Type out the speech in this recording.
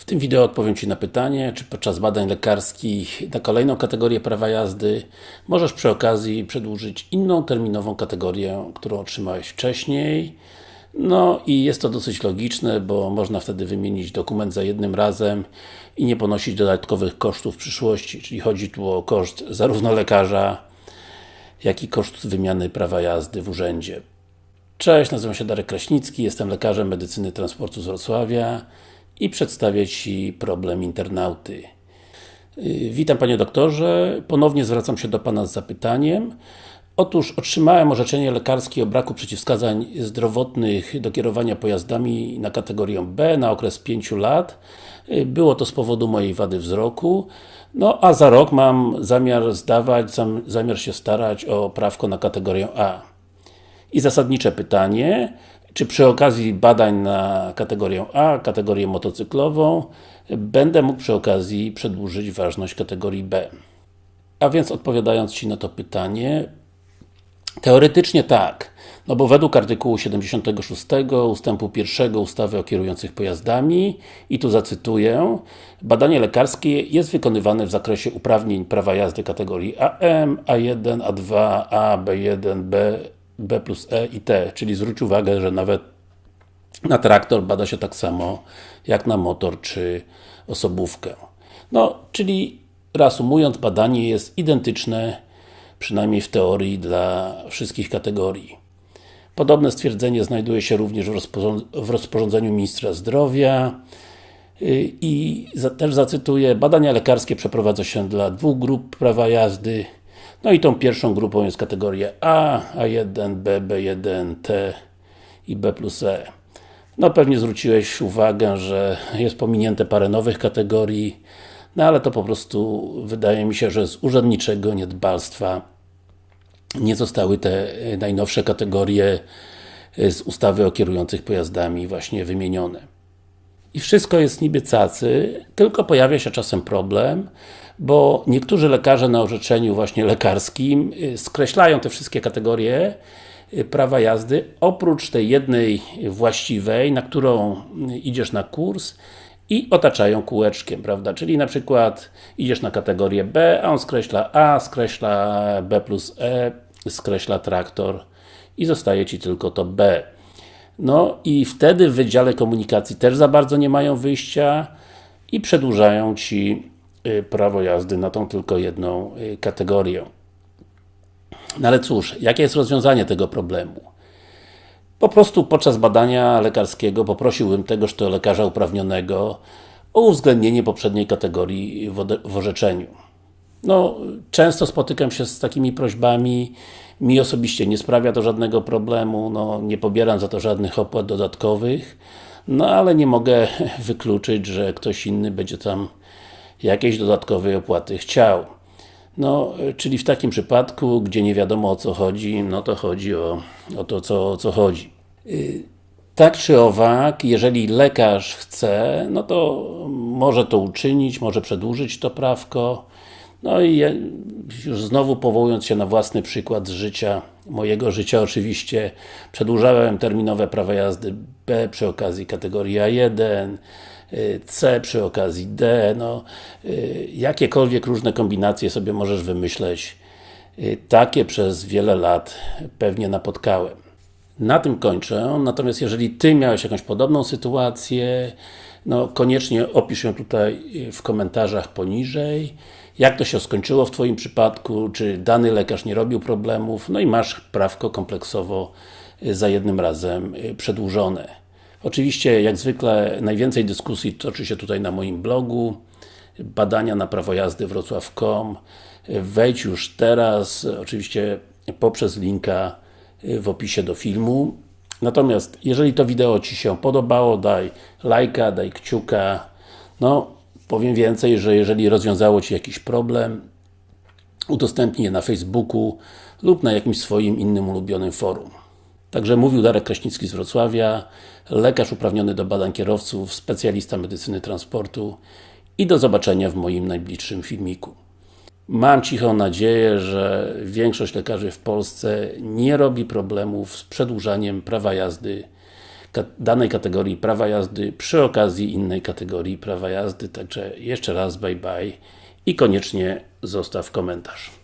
W tym wideo odpowiem Ci na pytanie, czy podczas badań lekarskich na kolejną kategorię prawa jazdy możesz przy okazji przedłużyć inną terminową kategorię, którą otrzymałeś wcześniej. No i jest to dosyć logiczne, bo można wtedy wymienić dokument za jednym razem i nie ponosić dodatkowych kosztów w przyszłości, czyli chodzi tu o koszt zarówno lekarza, jak i koszt wymiany prawa jazdy w urzędzie. Cześć, nazywam się Darek Kraśnicki, jestem lekarzem medycyny transportu z Wrocławia i przedstawię Ci problem internauty. Yy, Witam Panie Doktorze, ponownie zwracam się do Pana z zapytaniem. Otóż otrzymałem orzeczenie lekarskie o braku przeciwwskazań zdrowotnych do kierowania pojazdami na kategorię B na okres 5 lat. Yy, Było to z powodu mojej wady wzroku. No a za rok mam zamiar zdawać, zam- zamiar się starać o prawko na kategorię A. I zasadnicze pytanie, czy przy okazji badań na kategorię A, kategorię motocyklową, będę mógł przy okazji przedłużyć ważność kategorii B? A więc odpowiadając Ci na to pytanie, teoretycznie tak, no bo według artykułu 76 ustępu 1 ustawy o kierujących pojazdami i tu zacytuję badanie lekarskie jest wykonywane w zakresie uprawnień prawa jazdy kategorii AM, A1, A2, A, B1, B, B plus E i T, czyli zwróć uwagę, że nawet na traktor bada się tak samo jak na motor czy osobówkę. No, czyli reasumując, badanie jest identyczne, przynajmniej w teorii, dla wszystkich kategorii. Podobne stwierdzenie znajduje się również w, rozporząd w rozporządzeniu Ministra Zdrowia Yy, i też zacytuję, badania lekarskie przeprowadza się dla dwóch grup prawa jazdy, no i tą pierwszą grupą jest kategoria A, A1, B, B1, T i B plus E. No pewnie zwróciłeś uwagę, że jest pominięte parę nowych kategorii, no ale to po prostu wydaje mi się, że z urzędniczego niedbalstwa nie zostały te najnowsze kategorie e, z ustawy o kierujących pojazdami właśnie wymienione. I wszystko jest niby cacy, tylko pojawia się czasem problem, bo niektórzy lekarze na orzeczeniu właśnie lekarskim y, skreślają te wszystkie kategorie y, prawa jazdy, oprócz tej jednej właściwej, na którą y, idziesz na kurs i otaczają kółeczkiem, prawda? Czyli na przykład idziesz na kategorię B, a on skreśla A, skreśla B plus E, skreśla traktor i zostaje Ci tylko to B. No i wtedy w Wydziale Komunikacji też za bardzo nie mają wyjścia i przedłużają Ci prawo jazdy na tą tylko jedną y, kategorię. No ale cóż, jakie jest rozwiązanie tego problemu? Po prostu podczas badania lekarskiego poprosiłbym tegoż to lekarza uprawnionego o uwzględnienie poprzedniej kategorii w orzeczeniu. No, często spotykam się z takimi prośbami, mi osobiście nie sprawia to żadnego problemu, no, nie pobieram za to żadnych opłat dodatkowych, no ale nie mogę wykluczyć, że ktoś inny będzie tam jakiejś dodatkowej opłaty chciał. No, czyli w takim przypadku, gdzie nie wiadomo o co chodzi, no to chodzi o, o to, co, o co chodzi. Y, Tak czy owak, jeżeli lekarz chce, no to może to uczynić, może przedłużyć to prawko. No i już znowu powołując się na własny przykład z życia, mojego życia oczywiście, przedłużałem terminowe prawa jazdy B przy okazji kategorii A1, y, C przy okazji D, no y, jakiekolwiek różne kombinacje sobie możesz wymyśleć, y, takie przez wiele lat pewnie napotkałem. Na tym kończę, natomiast jeżeli Ty miałeś jakąś podobną sytuację, no koniecznie opisz ją tutaj y, w komentarzach poniżej. Jak to się skończyło w Twoim przypadku, czy dany lekarz nie robił problemów, no i masz prawko kompleksowo y, za jednym razem y, przedłużone. Oczywiście, jak zwykle, najwięcej dyskusji toczy się tutaj na moim blogu. Badania na prawo jazdy wrocław.com Wejdź już teraz, oczywiście poprzez linka w opisie do filmu. Natomiast, jeżeli to wideo Ci się podobało, daj lajka, daj kciuka. No, powiem więcej, że jeżeli rozwiązało Ci jakiś problem, udostępnij je na Facebooku lub na jakimś swoim innym ulubionym forum. Także mówił Darek Kraśnicki z Wrocławia, lekarz uprawniony do badań kierowców, specjalista medycyny transportu i do zobaczenia w moim najbliższym filmiku. Mam cichą nadzieję, że większość lekarzy w Polsce nie robi problemów z przedłużaniem prawa jazdy danej kategorii prawa jazdy przy okazji innej kategorii prawa jazdy. Także jeszcze raz bye bye i koniecznie zostaw komentarz.